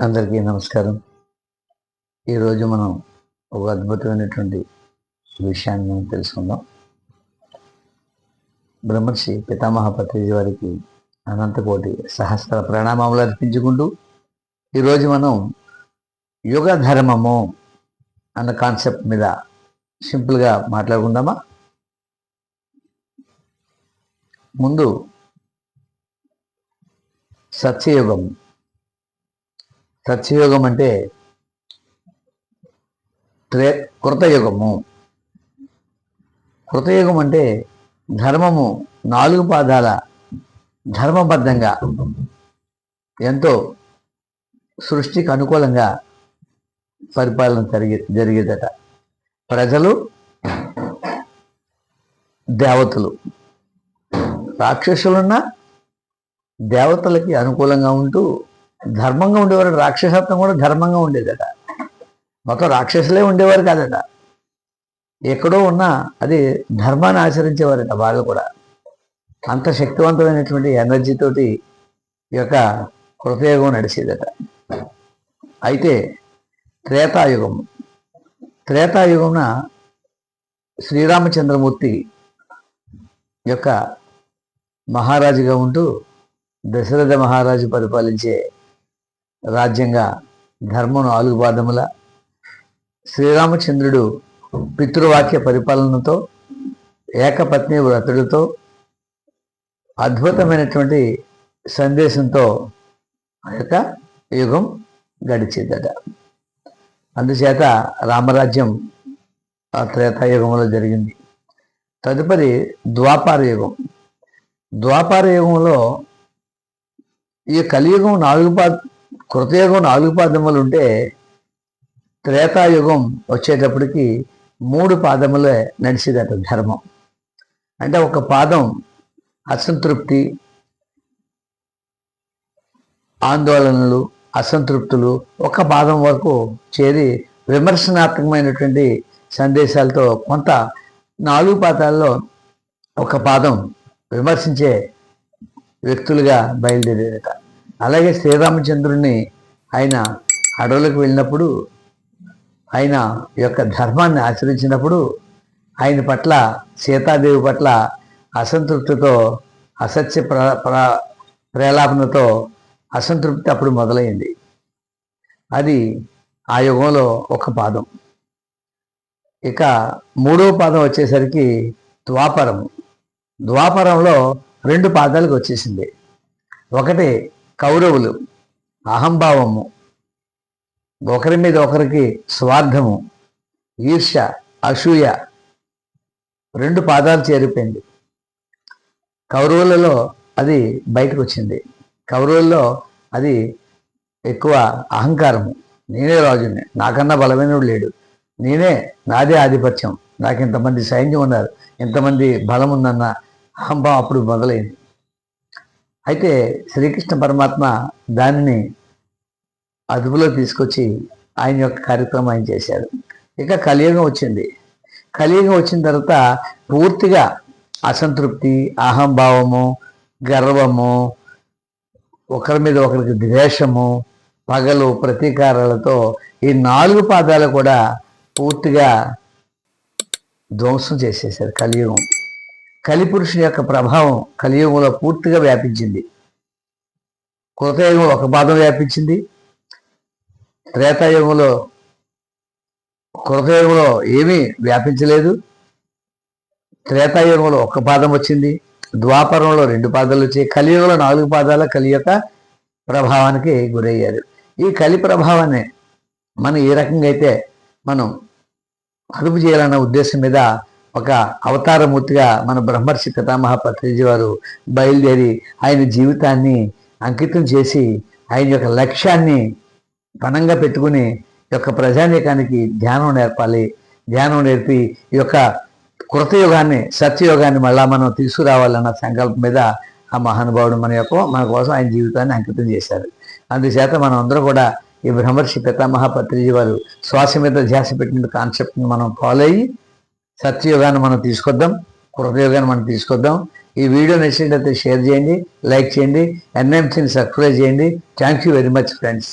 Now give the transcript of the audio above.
అందరికీ నమస్కారం. ఈరోజు మనం ఒక అద్భుతమైనటువంటి విషయాన్ని మనం తెలుసుకుందాం. బ్రహ్మర్షి పితామహ పత్రిజీ వారికి అనంతకోటి సహస్ర ప్రణామములు అర్పించుకుంటూ ఈరోజు మనం యుగ ధర్మము అన్న కాన్సెప్ట్ మీద సింపుల్గా మాట్లాడుకుందామా? ముందు సత్యయుగం. సత్యయుగం అంటే త్రే కృతయుగము. కృతయుగం అంటే ధర్మము నాలుగు పాదాల ధర్మబద్ధంగా ఎంతో సృష్టికి అనుకూలంగా పరిపాలన జరిగే జరిగేదట. ప్రజలు దేవతలు. రాక్షసులున్న దేవతలకి అనుకూలంగా ఉంటూ ధర్మంగా ఉండేవారు రాక్షసత్వం కూడా ధర్మంగా ఉండేదట. మొత్తం రాక్షసులే ఉండేవారు కాదట. ఎక్కడో ఉన్నా అది ధర్మాన్ని ఆచరించేవారట వాళ్ళు కూడా. అంత శక్తివంతమైనటువంటి ఎనర్జీతోటి ఈ యొక్క కృతయుగం నడిచేదట. అయితే త్రేతాయుగం. త్రేతాయుగమున శ్రీరామచంద్రమూర్తి యొక్క మహారాజుగా ఉంటూ దశరథ మహారాజు పరిపాలించే రాజ్యంగా ధర్మం నాలుగు పాదముల. శ్రీరామచంద్రుడు పితృవాక్య పరిపాలనతో ఏకపత్ని వ్రతుడితో అద్భుతమైనటువంటి సందేశంతో ఆ యొక్క యుగం గడిచేదట. అందుచేత రామరాజ్యం ఆ త్రేతాయుగంలో జరిగింది. తదుపరి ద్వాపార యుగం. ద్వాపార యుగంలో ఈ కలియుగం నాలుగు కృతయుగం నాలుగు పాదములు ఉంటే త్రేతాయుగం వచ్చేటప్పటికి మూడు పాదములే నడిచేదట ధర్మం. అంటే ఒక పాదం అసంతృప్తి ఆందోళనలు అసంతృప్తులు ఒక పాదం వరకు చేరి విమర్శనాత్మకమైనటువంటి సందేశాలతో కొంత నాలుగు పాదాల్లో ఒక పాదం విమర్శించే వ్యక్తులుగా బయలుదేరేట అలాగే శ్రీరామచంద్రుని ఆయన అడవులకు వెళ్ళినప్పుడు ఆయన యొక్క ధర్మాన్ని ఆచరించినప్పుడు ఆయన పట్ల సీతాదేవి పట్ల అసంతృప్తితో అసత్య ప్ర ప్ర ప్రేలాపనతో అసంతృప్తి అప్పుడు మొదలైంది. అది ఆ యుగంలో ఒక పాదం. ఇక మూడవ పాదం వచ్చేసరికి ద్వాపరం. ద్వాపరంలో రెండు పాదాలకు వచ్చేసింది. ఒకటి కౌరవులు అహంభావము ఒకరి మీద ఒకరికి స్వార్థము ఈర్ష్య అసూయ రెండు పాదాలు చేరిపోయింది. కౌరవులలో అది బయటకు వచ్చింది కౌరవుల్లో అది ఎక్కువ అహంకారము. నేనే రాజుని నాకన్నా బలమైనడు లేడు. నేనే నాదే ఆధిపత్యం. నాకు ఇంతమంది సైన్యం ఉన్నారు. ఇంతమంది బలం ఉందన్న అహంభావం అప్పుడు మొదలైంది. అయితే శ్రీకృష్ణ పరమాత్మ దానిని అదుపులో తీసుకొచ్చి ఆయన యొక్క కార్యక్రమం ఆయన చేశారు ఇక కలియుగం వచ్చింది. కలియుగం వచ్చిన తర్వాత పూర్తిగా అసంతృప్తి అహంభావము గర్వము ఒకరి మీద ఒకరికి ద్వేషము పగలు ప్రతీకారాలతో ఈ నాలుగు పాదాలు కూడా పూర్తిగా ధ్వంసం చేసేసారు కలియుగం. కలిపురుషుని యొక్క ప్రభావం కలియుగంలో పూర్తిగా వ్యాపించింది. కృతయుగం ఒక పాదం వ్యాపించింది. త్రేతాయుగంలో కృతయుగంలో ఏమీ వ్యాపించలేదు. త్రేతాయుగంలో ఒక పాదం వచ్చింది. ద్వాపరంలో రెండు పాదాలు వచ్చాయి. కలియుగంలో నాలుగు పాదాల కలి యొక్క ప్రభావానికి గురయ్యారు. ఈ కలి ప్రభావాన్ని మనం ఏ రకంగా అయితే మనం అదుపు చేయాలన్న ఉద్దేశం మీద ఒక అవతారమూర్తిగా మన బ్రహ్మర్షి పితామహ పత్రిజి వారు బయలుదేరి ఆయన జీవితాన్ని అంకితం చేసి ఆయన యొక్క లక్ష్యాన్ని పణంగా పెట్టుకుని యొక్క ప్రజానీకానికి ధ్యానం నేర్పాలి. ధ్యానం నేర్పి ఈ యొక్క కృతయుగాన్ని సత్యయుగాన్ని మళ్ళా మనం తీసుకురావాలన్న సంకల్పం మీద ఆ మహానుభావుడు మన యొక్క మన కోసం ఆయన జీవితాన్ని అంకితం చేశారు. అందుచేత మనం అందరూ కూడా ఈ బ్రహ్మర్షి పితామహ వారు శ్వాస మీద ధ్యాస పెట్టిన కాన్సెప్ట్ని మనం ఫాలో అయ్యి సత్యయుగాన్ని మనం తీసుకొద్దాం కృతయుగాన్ని మనం తీసుకొద్దాం. ఈ వీడియో నచ్చినట్లయితే షేర్ చేయండి లైక్ చేయండి ఎన్ఎంసీని సబ్స్క్రైబ్ చేయండి. Thank you very much friends